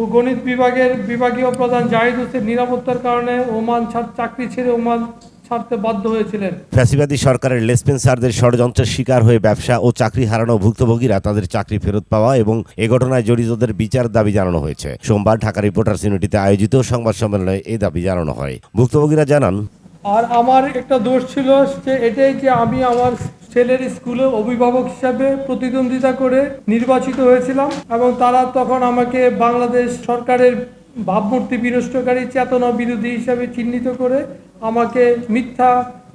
ও গণিত বিভাগের বিভাগীয় প্রধান জাহিদ হোসেন নিরাপত্তার কারণে ওমান চাকরি ছেড়ে ওমান ছাড়তে বাধ্য হয়েছিলেন। ফ্যাসিবাদী সরকারের লেসপেন্সারদের ষড়যন্ত্রের শিকার হয়ে ব্যবসা ও চাকরি হারানো ভুক্তভোগীরা তাদের চাকরি ফেরত পাওয়া এবং এ ঘটনায় জড়িতদের বিচার দাবি জানানো হয়েছে। সোমবার ঢাকা রিপোর্টার্স ইউনিটিতে আয়োজিত সংবাদ সম্মেলনে এই দাবি জানানো হয়। ভুক্তভোগীরা জানান আর আমার একটা দোষ ছিল যে এটাই যে আমি আমার ছেলের স্কুলে অভিভাবক হিসাবে প্রতিদ্বন্দ্বিতা করে নির্বাচিত হয়েছিলাম এবং তারা তখন আমাকে বাংলাদেশ সরকারের ভাবমূর্তি বিনষ্টকারী চেতনা বিরোধী হিসাবে চিহ্নিত করে আমাকে মিথ্যা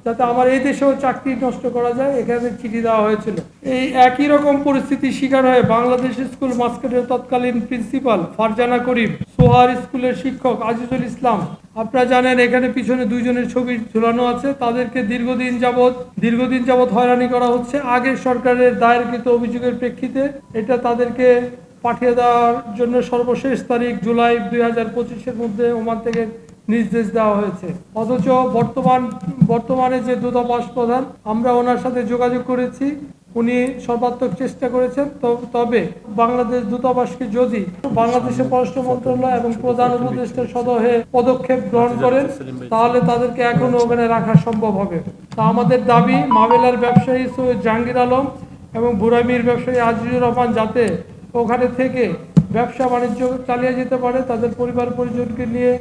যাতে আমার এই দেশেও চাকরি নষ্ট করা যায়, এখানে চিঠি দেওয়া হয়েছিল। এই একই রকম পরিস্থিতির শিকার হয়ে বাংলাদেশ স্কুল মাস্কেটের তৎকালীন প্রিন্সিপাল ফারজানা করিম সোহার স্কুলের শিক্ষক আজিজুল ইসলাম। আপনারা জানেন, এখানে পিছনে দুইজনের ছবি ঝুলানো আছে। তাদেরকে দীর্ঘদিন যাবৎ দীর্ঘদিন যাবৎ হয়রানি করা হচ্ছে। আগের সরকারের দায়েরকৃত অভিযোগের প্রেক্ষিতে এটা তাদেরকে পাঠিয়ে দেওয়ার জন্য সর্বশেষ তারিখ জুলাই দুই হাজার পঁচিশের মধ্যে ওমান থেকে নির্দেশ দেওয়া হয়েছে। অথচ বর্তমান, বর্তমানে যে দূতাবাস প্রধান, আমরা ওনার সাথে যোগাযোগ করেছি। উনি সর্বাত্মক চেষ্টা করেছেন। তবে বাংলাদেশ দূতাবাসকে যদি বাংলাদেশের পররাষ্ট্র মন্ত্রণালয় এবং প্রধান উপদেষ্টা সদহে পদক্ষেপ গ্রহণ করেন, তাহলে তাদেরকে এখনও ওখানে রাখা সম্ভব হবে। তা আমাদের দাবি, মাবেলার ব্যবসায়ী সৈয়দ জাহাঙ্গীর আলম এবং বুরামির ব্যবসায়ী আজিজুর রহমান যাতে ওখানে থেকে ব্যবসা বাণিজ্য চালিয়ে যেতে পারে, তাদের পরিবার পরিজনকে নিয়ে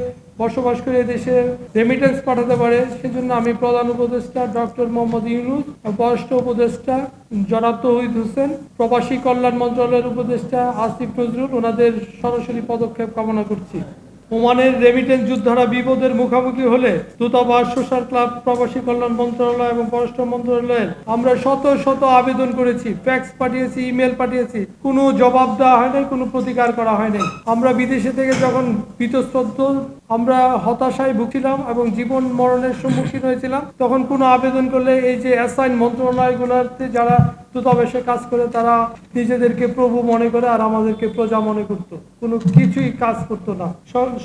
বসবাস করে দেশে রেমিটেন্স পাঠাতে পারে। সেজন্য আমি প্রধান উপদেষ্টা ডক্টর মোহাম্মদ ইউনুস বয়স্ক উপদেষ্টা জনাব হইদ হোসেন, প্রবাসী কল্যাণ মন্ত্রণালয়ের উপদেষ্টা আসিফ নজরুল, ওনাদের সরাসরি পদক্ষেপ কামনা করছি। ওমানের রেমিটেন্স যোদ্ধারা বিপদের মুখোমুখি হলে দূতাবাস সোশ্যাল ক্লাব প্রবাসী কল্যাণ মন্ত্রণালয় এবং পররাষ্ট্র মন্ত্রণালয়ের আমরা শত শত আবেদন করেছি ফ্যাক্স পাঠিয়েছি ইমেল পাঠিয়েছি। কোনো জবাব দেওয়া হয় নাই, কোনো প্রতিকার করা হয় নাই। আমরা বিদেশে থেকে যখন বীতশ্রদ্ধ আমরা হতাশায় ভুগছিলাম এবং জীবন মরণের সম্মুখীন হয়েছিলাম। তখন কোনো আবেদন করলে এই যে অ্যাসাইন মন্ত্রণালয়গুলোতে যারা দূতাবাসে কাজ করে, তারা নিজেদেরকে প্রভু মনে করে আর আমাদেরকে প্রজা মনে করত। কোনো কিছুই কাজ করতো না।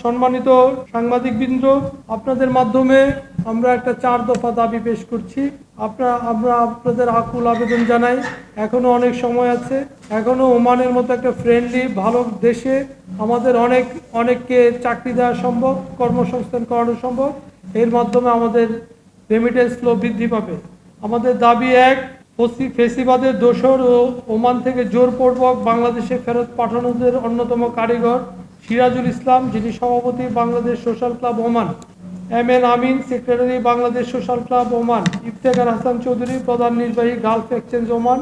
সম্মানিত সাংবাদিক বৃন্দ আপনাদের মাধ্যমে আমরা একটা চার দফা দাবি পেশ করছি। আপনারা, আমরা আপনাদের আকুল আবেদন জানাই। এখনও অনেক সময় আছে। এখনও ওমানের মতো একটা ফ্রেন্ডলি ভালো দেশে আমাদের অনেক, অনেককে চাকরি দেওয়া সম্ভব, কর্মসংস্থান করানো সম্ভব। এর মাধ্যমে আমাদের রেমিটেন্স ফ্লো বৃদ্ধি পাবে। আমাদের দাবি এক পশ্চিম ফেসিবাদের দোসর ও ওমান থেকে জোরপূর্বক বাংলাদেশে ফেরত পাঠানোদের অন্যতম কারিগর সিরাজুল ইসলাম, যিনি সভাপতি Bangladesh social club Oman. M N Amin, secretary Bangladesh social club Oman, Iftekhar Hasan Chowdhury, প্রধান নির্বাহী Gulf exchange Oman,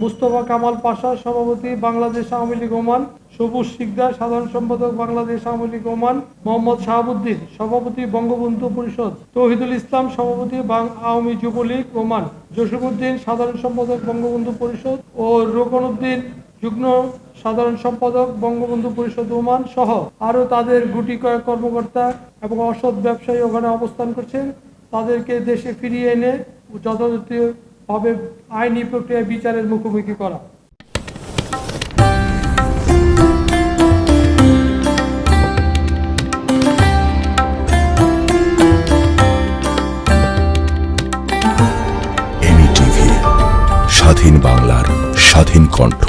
Mustafa Kamal Pasha, সভাপতি বাংলাদেশ আওয়ামী লীগ ওমান, সবুজ শিকদার, সাধারণ সম্পাদক বাংলাদেশ আওয়ামী লীগ ওমান, মোহাম্মদ শাহাবুদ্দিন, সভাপতি বঙ্গবন্ধু পরিষদ, তৌহিদুল ইসলাম, সভাপতি আওয়ামী যুবলীগ ওমান জসিমুদ্দিন সাধারণ সম্পাদক বঙ্গবন্ধু পরিষদ ও রোকনউদ্দিন, যুগ্ম সাধারণ সম্পাদক, বঙ্গবন্ধু পরিষদ ওমান সহ আরও তাদের গুটি কয়েক কর্মকর্তা এবং অসৎ ব্যবসায়ী ওখানে অবস্থান করছেন। তাদেরকে দেশে ফিরিয়ে এনে যথাযথভাবে আইনি প্রক্রিয়ায় বিচারের মুখোমুখি করা। স্বাধীন বাংলার স্বাধীন কণ্ঠ।